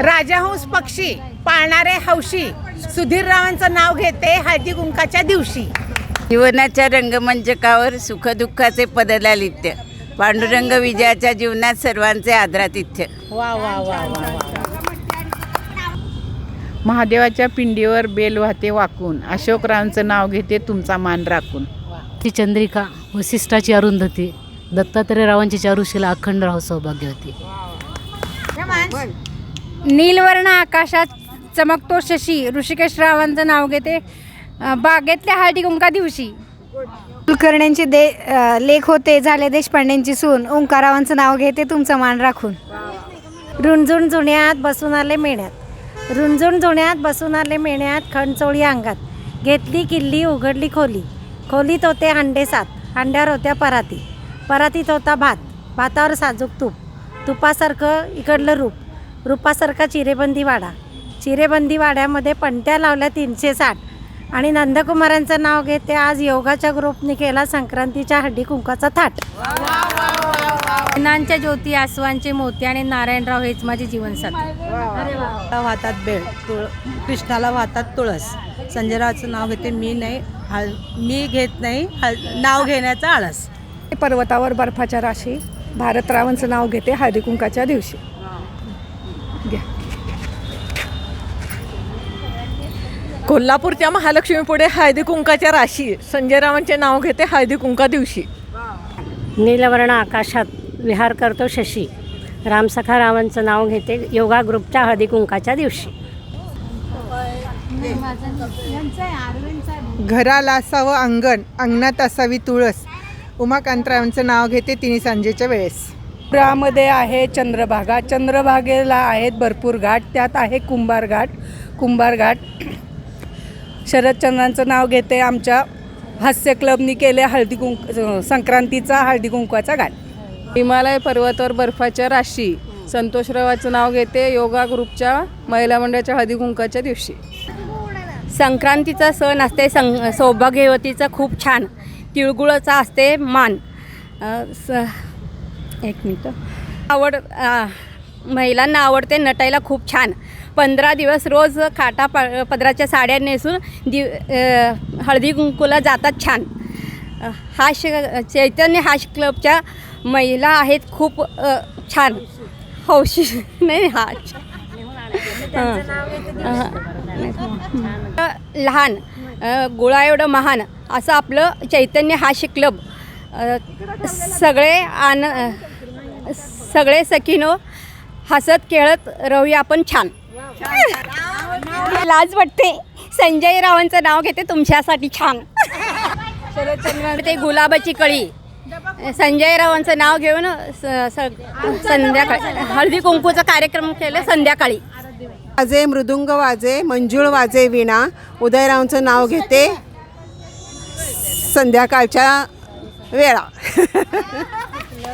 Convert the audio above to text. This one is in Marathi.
राजाहंस पक्षी पाळणारे हौशी. सुधीररावांचं नाव घेते हळदी कुंकाच्या दिवशी. जीवनाच्या रंगमंचकावर सुखदुःखाचे पदलालित्य पांडुरंग विजयाच्या जीवनात सर्वांचे आदरातिथ्य. वा वा वा वा. महादेवाच्या पिंडीवर बेल वाहते वाकून. अशोकरावांचं नाव घेते तुमचा मान राखून. ती चंद्रिका वसिष्ठाची अरुंधती दत्तात्रय रावांची चारुशीला अखंड राहो सौभाग्यवती. नीलवर्ण आकाशात चमकतो शशी. ऋषिकेश रावांचं नाव घेते. बागेतल्या हळदी कुंका दिवशी. कुलकर्ण्यांचे दे लेख होते झाले देशपांड्यांची सून. ओंकारावांचं नाव घेते तुमचं मान राखून. रुणझुण जुन्यात बसून आले मेण्यात. रुणझुण जुन्यात बसून आले मेण्यात खणचोळी अंगात. घेतली किल्ली उघडली खोली. खोलीत होते हांडे सात. हांड्यावर होत्या पराती. परातीत होता भात. भातावर साजूक तूप. तुपासारखं इकडलं रूप. रूपासारखा चिरेबंदी वाडा. चिरेबंदी वाड्यामध्ये पणत्या लावल्या तीनशे साठ. आणि नंदकुमारांचं नाव घेते आज योगाच्या ग्रुपने केला संक्रांतीच्या हड्डी कुंकाचा थाट. नांच्या ज्योती आसवांचे मोती आणि नारायणराव हेच माझे जीवनसाथी वाहतात बेळ तुळ कृष्णाला वाहतात तुळस. संजयरावचं नाव घेते मी नाही हळ मी घेत नाही हळ नाव घेण्याचा आळस. पर्वतावर बर्फाच्या राशी. भारतरावांचं नाव घेते हळदी कुंकाच्या दिवशी कोल्हापूरच्या महालक्ष्मी पुढे हळदी कुंकाच्या राशी. संजयरावांचे नाव घेते हळदी कुंका दिवशी. नीलवर्ण आकाशात विहार करतो शशी. रामसखा रावांचं नाव घेते योगा ग्रुपच्या हळदी कुंकाच्या दिवशी घराला असावं अंगण अंगणात असावी तुळस. उमाकांतरावांचं नाव घेते तिने सांजेच्या वेळेस. पुरामध्ये आहे चंद्रभागा. चंद्रभागेला आहेत भरपूर घाट. त्यात आहे कुंभार घाट. कुंभार घाट. शरदचंद्रांचं नाव घेते आमच्या हास्य क्लबनी केले हळदी कुंक संक्रांतीचा हळदी कुंकवाचा घाट. हिमालय पर्वतावर बर्फाच्या राशी. संतोषरावाचं नाव घेते योगा ग्रुपच्या महिला मंडळाच्या हळदी कुंकाच्या दिवशी. संक्रांतीचा सण असते. सं सौभाग्यवतीचं खूप छान. तिळगुळाचा असते मान. स एक मिनटं. आवड महिलांना आवडते नटायला खूप छान. पंधरा दिवस रोज काटा प पदराच्या साड्या नेसून अ, हळदी कुंकूला जातात छान. हाश चैतन्य हाश क्लबच्या महिला आहेत खूप छान. हौशी नाही हाश. लहान गुळा एवढं महान असं आपलं चैतन्य हाशी क्लब सगळे आन सगळे सखीनो हसत खेळत राहूया आपण छान. लाज वाटते. संजय रावांचं नाव घेते तुमच्यासाठी छान. ते गुलाबाची कळी. संजय रावांचं नाव घेऊन स- संध्याकाळी हळदी कुंकूचा कार्यक्रम केला संध्याकाळी. वाजे मृदुंग वाजे मंजुळ वाजे विणा. उदयरावचं नाव घेते संध्याकाळच्या वेळा.